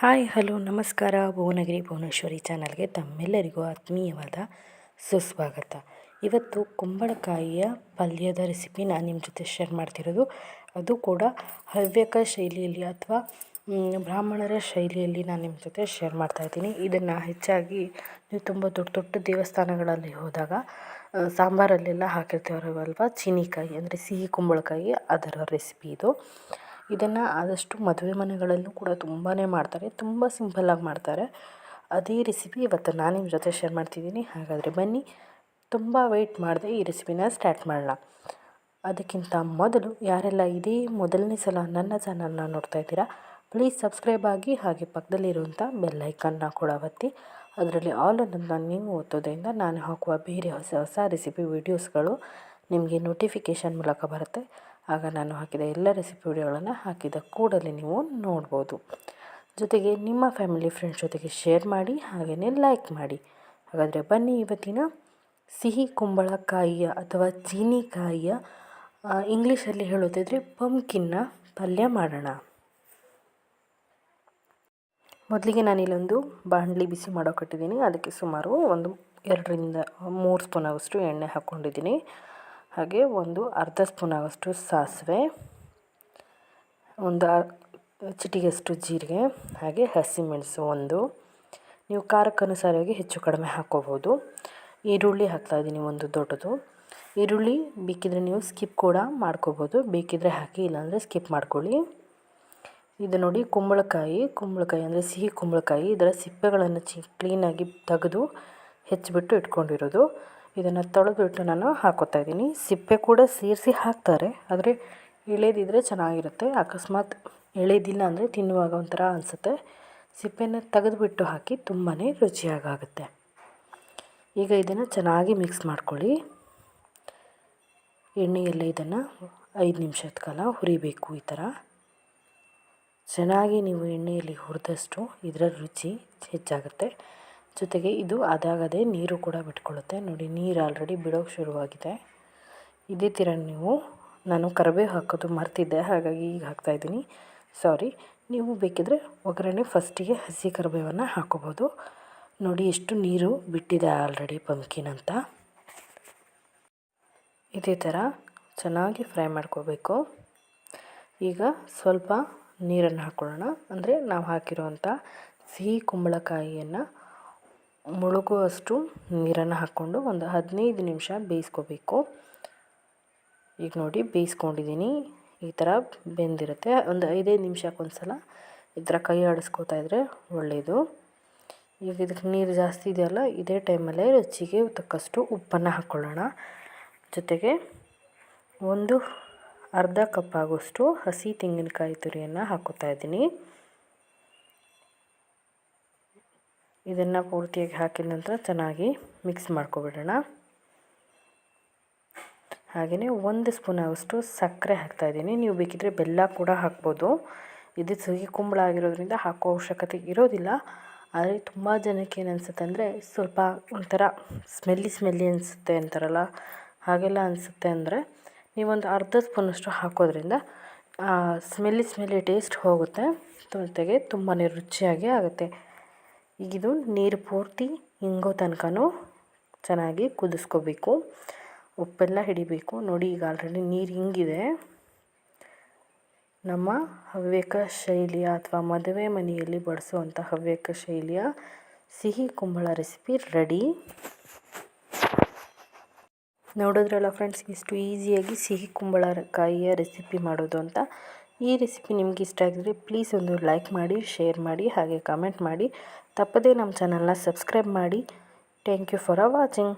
Hi, hello, ನಮಸ್ಕಾರ. ಭುವನಗಿರಿ ಭುವನೇಶ್ವರಿ ಚಾನಲ್ಗೆ ತಮ್ಮೆಲ್ಲರಿಗೂ ಆತ್ಮೀಯವಾದ ಸುಸ್ವಾಗತ. ಇವತ್ತು ಕುಂಬಳಕಾಯಿಯ ಪಲ್ಯದ ರೆಸಿಪಿ ನಾನು ನಿಮ್ಮ ಜೊತೆ ಶೇರ್ ಮಾಡ್ತಿರೋದು. ಅದು ಕೂಡ ಹವ್ಯಕ ಶೈಲಿಯಲ್ಲಿ ಅಥವಾ ಬ್ರಾಹ್ಮಣರ ಶೈಲಿಯಲ್ಲಿ ನಾನು ನಿಮ್ಮ ಜೊತೆ ಶೇರ್ ಮಾಡ್ತಾಯಿದ್ದೀನಿ ಇದನ್ನು ಹೆಚ್ಚಾಗಿ ನೀವು ತುಂಬ ದೊಡ್ಡ ದೊಡ್ಡ ದೇವಸ್ಥಾನಗಳಲ್ಲಿ ಹೋದಾಗ ಸಾಂಬಾರಲ್ಲೆಲ್ಲ ಹಾಕಿರ್ತಾರಲ್ವ? ಚೀನಿಕಾಯಿ, ಅಂದರೆ ಸಿಹಿ ಕುಂಬಳಕಾಯಿ ಅದರ ರೆಸಿಪಿ ಇದು. ಇದನ್ನು ಆದಷ್ಟು ಮದುವೆ ಮನೆಗಳಲ್ಲೂ ಕೂಡ ತುಂಬಾ ಮಾಡ್ತಾರೆ. ತುಂಬ ಸಿಂಪಲ್ಲಾಗಿ ಮಾಡ್ತಾರೆ. ಅದೇ ರೆಸಿಪಿ ಇವತ್ತು ನಾನು ನಿಮ್ಮ ಜೊತೆ ಶೇರ್ ಮಾಡ್ತಿದ್ದೀನಿ. ಹಾಗಾದರೆ ಬನ್ನಿ. ತುಂಬ ವೆಯ್ಟ್ ಮಾಡದೆ ಈ ರೆಸಿಪಿನ ಸ್ಟಾರ್ಟ್ ಮಾಡೋಣ ಅದಕ್ಕಿಂತ ಮೊದಲು ಯಾರೆಲ್ಲ ಇದೇ ಮೊದಲನೇ ಸಲ ನನ್ನ ಚಾನಲ್ನ ನೋಡ್ತಾ ಇದ್ದೀರಾ ಪ್ಲೀಸ್ ಸಬ್ಸ್ಕ್ರೈಬ್ ಆಗಿ ಹಾಗೆ ಪಕ್ಕದಲ್ಲಿರುವಂಥ ಬೆಲ್ಲೈಕನ್ನ ಕೂಡ ಒತ್ತಿ. ಅದರಲ್ಲಿ ಆಲ್ ಅನ್ನೋದನ್ನ ನೀವು ಓದೋದ್ರಿಂದ ನಾನು ಹಾಕುವ ಬೇರೆ ಹೊಸ ಹೊಸ ರೆಸಿಪಿ ವೀಡಿಯೋಸ್ಗಳು ನಿಮಗೆ ನೋಟಿಫಿಕೇಷನ್ ಮೂಲಕ ಬರುತ್ತೆ. ಆಗ ನಾನು ಹಾಕಿದ ಎಲ್ಲ ರೆಸಿಪಿ ವಿಡಿಯೋಗಳನ್ನು ಹಾಕಿದ ಕೂಡಲೇ ನೀವು ನೋಡ್ಬೋದು. ಜೊತೆಗೆ ನಿಮ್ಮ ಫ್ಯಾಮಿಲಿ ಫ್ರೆಂಡ್ಸ್ ಜೊತೆಗೆ ಶೇರ್ ಮಾಡಿ, ಹಾಗೆಯೇ ಲೈಕ್ ಮಾಡಿ. ಹಾಗಾದರೆ ಬನ್ನಿ ಇವತ್ತಿನ ಸಿಹಿ ಕುಂಬಳಕಾಯಿಯ ಅಥವಾ ಚೀನಿಕಾಯಿಯ ಇಂಗ್ಲೀಷಲ್ಲಿ ಹೇಳೋದಿದ್ರೆ ಪಂಕಿನ್ನ ಪಲ್ಯ ಮಾಡೋಣ. ಮೊದಲಿಗೆ ನಾನಿಲ್ಲೊಂದು ಬಾಣಲಿ ಬಿಸಿ ಮಾಡೋಕೆ ಅದಕ್ಕೆ ಸುಮಾರು ಒಂದು ಎರಡರಿಂದ ಮೂರು ಸ್ಪೂನ್ ಆಗೋಷ್ಟು ಎಣ್ಣೆ ಹಾಕ್ಕೊಂಡಿದ್ದೀನಿ. ಹಾಗೆ ಒಂದು ಅರ್ಧ ಸ್ಪೂನ್ ಆಗೋಷ್ಟು ಸಾಸಿವೆ, ಒಂದು ಚಿಟಿಗೆಷ್ಟು ಜೀರಿಗೆ, ಹಾಗೆ ಹಸಿಮೆಣಸು ಒಂದು. ನೀವು ಖಾರಕ್ಕನುಸಾರವಾಗಿ ಹೆಚ್ಚು ಕಡಿಮೆ ಹಾಕ್ಕೋಬೋದು ಈರುಳ್ಳಿ ಹಾಕ್ತಾ ಇದ್ದೀನಿ ಒಂದು ದೊಡ್ಡದು. ಈರುಳ್ಳಿ ಬೇಕಿದ್ರೆ ನೀವು ಸ್ಕಿಪ್ ಕೂಡ ಮಾಡ್ಕೋಬೋದು. ಬೇಕಿದ್ರೆ ಹಾಕಿ, ಇಲ್ಲಾಂದರೆ ಸ್ಕಿಪ್ ಮಾಡ್ಕೊಳ್ಳಿ. ಇದು ನೋಡಿ ಕುಂಬಳಕಾಯಿ. ಕುಂಬಳಕಾಯಿ ಅಂದರೆ ಸಿಹಿ ಕುಂಬಳಕಾಯಿ. ಇದರ ಸಿಪ್ಪೆಗಳನ್ನು ಚಿ, ಕ್ಲೀನಾಗಿ ತೆಗೆದು ಹೆಚ್ಚಿಬಿಟ್ಟು ಇಟ್ಕೊಂಡಿರೋದು. ಇದನ್ನು ತೊಳೆದ್ಬಿಟ್ಟು ನಾನು ಹಾಕೋತಾ ಇದ್ದೀನಿ. ಸಿಪ್ಪೆ ಕೂಡ ಸೇರಿಸಿ ಹಾಕ್ತಾರೆ, ಆದರೆ ಎಳೆದಿದ್ದರೆ ಚೆನ್ನಾಗಿರುತ್ತೆ. ಅಕಸ್ಮಾತ್ ಎಳೆದಿಲ್ಲ ಅಂದರೆ ತಿನ್ನುವಾಗ ಒಂಥರ ಅನಿಸುತ್ತೆ. ಸಿಪ್ಪೆನ ತೆಗೆದುಬಿಟ್ಟು ಹಾಕಿ ತುಂಬಾ ರುಚಿಯಾಗುತ್ತೆ ಈಗ ಇದನ್ನು ಚೆನ್ನಾಗಿ ಮಿಕ್ಸ್ ಮಾಡ್ಕೊಳ್ಳಿ. ಎಣ್ಣೆಯಲ್ಲೇ ಇದನ್ನು ಐದು ನಿಮಿಷದ ಕಾಲ ಹುರಿಬೇಕು ಈ ಥರ. ಚೆನ್ನಾಗಿ ನೀವು ಎಣ್ಣೆಯಲ್ಲಿ ಹುರಿದಷ್ಟು ಇದರ ರುಚಿ ಹೆಚ್ಚಾಗುತ್ತೆ. ಜೊತೆಗೆ ಇದು ಅದಾಗದೇ ನೀರು ಕೂಡ ಬಿಟ್ಕೊಳ್ಳುತ್ತೆ. ನೋಡಿ, ನೀರು ಆಲ್ರೆಡಿ ಬಿಡೋಕ್ಕೆ ಶುರುವಾಗಿದೆ. ಇದೇ ಥರ ನೀವು, ನಾನು ಕರಿಬೇವು ಹಾಕೋದು ಮರ್ತಿದ್ದೆ, ಹಾಗಾಗಿ ಈಗ ಹಾಕ್ತಾಯಿದ್ದೀನಿ ಸಾರಿ ನೀವು ಬೇಕಿದ್ರೆ ಒಗ್ಗರಣೆ ಫಸ್ಟಿಗೆ ಹಸಿ ಕರಿಬೇವನ್ನು ಹಾಕೋಬೋದು. ನೋಡಿ, ಎಷ್ಟು ನೀರು ಬಿಟ್ಟಿದೆ ಆಲ್ರೆಡಿ ಪಂಪ್ಕಿನ್ ಅಂತ. ಇದೇ ಥರ ಚೆನ್ನಾಗಿ ಫ್ರೈ ಮಾಡ್ಕೋಬೇಕು. ಈಗ ಸ್ವಲ್ಪ ನೀರನ್ನು ಹಾಕ್ಕೊಳ್ಳೋಣ ಅಂದರೆ ನಾವು ಹಾಕಿರುವಂಥ ಸಿಹಿ ಕುಂಬಳಕಾಯಿಯನ್ನು ಮುಳುಗುವಷ್ಟು ನೀರನ್ನು ಹಾಕ್ಕೊಂಡು ಒಂದು ಹದಿನೈದು ನಿಮಿಷ ಬೇಯಿಸ್ಕೋಬೇಕು. ಈಗ ನೋಡಿ ಬೇಯಿಸ್ಕೊಂಡಿದ್ದೀನಿ. ಈ ಥರ ಬೆಂದಿರುತ್ತೆ. ಒಂದು ಐದೈದು ನಿಮಿಷಕ್ಕೆ ಸಲ ಈ ಥರ ಕೈ ಆಡಿಸ್ಕೋತಾ ಇದ್ದರೆ ಒಳ್ಳೆಯದು ಈಗ ಇದಕ್ಕೆ ನೀರು ಜಾಸ್ತಿ ಇದೆಯಲ್ಲ, ಇದೇ ಟೈಮಲ್ಲೇ ರುಚಿಗೆ ತಕ್ಕಷ್ಟು ಉಪ್ಪನ್ನು ಹಾಕ್ಕೊಳ್ಳೋಣ ಜೊತೆಗೆ ಒಂದು ಅರ್ಧ ಕಪ್ ಆಗೋಷ್ಟು ಹಸಿ ತೆಂಗಿನಕಾಯಿ ತುರಿಯನ್ನು ಹಾಕೋತಾ ಇದ್ದೀನಿ. ಇದನ್ನು ಪೂರ್ತಿಯಾಗಿ ಹಾಕಿದ ನಂತರ ಚೆನ್ನಾಗಿ ಮಿಕ್ಸ್ ಮಾಡ್ಕೊಬಿಡೋಣ. ಹಾಗೆಯೇ ಒಂದು ಸ್ಪೂನ್ ಆಗೋಷ್ಟು ಸಕ್ಕರೆ ಹಾಕ್ತಾಯಿದ್ದೀನಿ ನೀವು ಬೇಕಿದ್ದರೆ ಬೆಲ್ಲ ಕೂಡ ಹಾಕ್ಬೋದು. ಇದು ಸಿಹಿ ಕುಂಬಳ ಆಗಿರೋದ್ರಿಂದ ಹಾಕೋ ಅವಶ್ಯಕತೆ ಇರೋದಿಲ್ಲ. ಆದರೆ ತುಂಬ ಜನಕ್ಕೆ ಏನು ಅನಿಸುತ್ತೆ ಅಂದರೆ ಸ್ವಲ್ಪ ಒಂಥರ ಸ್ಮೆಲ್ಲಿ ಸ್ಮೆಲ್ಲಿ ಅನಿಸುತ್ತೆ ಅಂತಾರಲ್ಲ. ಹಾಗೆಲ್ಲ ಅನಿಸುತ್ತೆ ಅಂದರೆ ನೀವೊಂದು ಅರ್ಧ ಸ್ಪೂನಷ್ಟು ಹಾಕೋದ್ರಿಂದ ಸ್ಮೆಲ್ಲಿ ಸ್ಮೆಲ್ಲಿ ಟೇಸ್ಟ್ ಹೋಗುತ್ತೆ. ಜೊತೆಗೆ ತುಂಬಾ ರುಚಿಯಾಗಿ ಆಗುತ್ತೆ. ಇದು ನೀರು ಪೂರ್ತಿ ಹಿಂಗೋ ತನಕನೂ ಚೆನ್ನಾಗಿ ಕುದಿಸ್ಕೋಬೇಕು. ಉಪ್ಪೆಲ್ಲ ಹಿಡಿಬೇಕು. ನೋಡಿ ಈಗ ಆಲ್ರೆಡಿ ನೀರು ಹಿಂಗಿದೆ ನಮ್ಮ ಹವ್ಯಕ ಶೈಲಿಯ ಅಥವಾ ಮದುವೆ ಮನೆಯಲ್ಲಿ ಬಡಿಸುವಂಥ ಹವ್ಯಕ ಶೈಲಿಯ ಸಿಹಿ ಕುಂಬಳ ರೆಸಿಪಿ ರೆಡಿ ನೋಡಿದ್ರಲ್ಲ ಫ್ರೆಂಡ್ಸ್ ಇಷ್ಟು ಈಸಿಯಾಗಿ ಸಿಹಿ ಕುಂಬಳಕಾಯಿಯ ರೆಸಿಪಿ ಮಾಡೋದು ಅಂತ. ಈ ರೆಸಿಪಿ ನಿಮ್ಗೆ ಇಷ್ಟ ಆಗಿದ್ರೆ ಪ್ಲೀಸ್ ಒಂದು ಲೈಕ್ ಮಾಡಿ, ಶೇರ್ ಮಾಡಿ, ಹಾಗೆ ಕಮೆಂಟ್ ಮಾಡಿ. ತಪ್ಪದೇ ನಮ್ಮ ಚಾನಲ್ನ ಸಬ್ಸ್ಕ್ರೈಬ್ ಮಾಡಿ. Thank you for watching.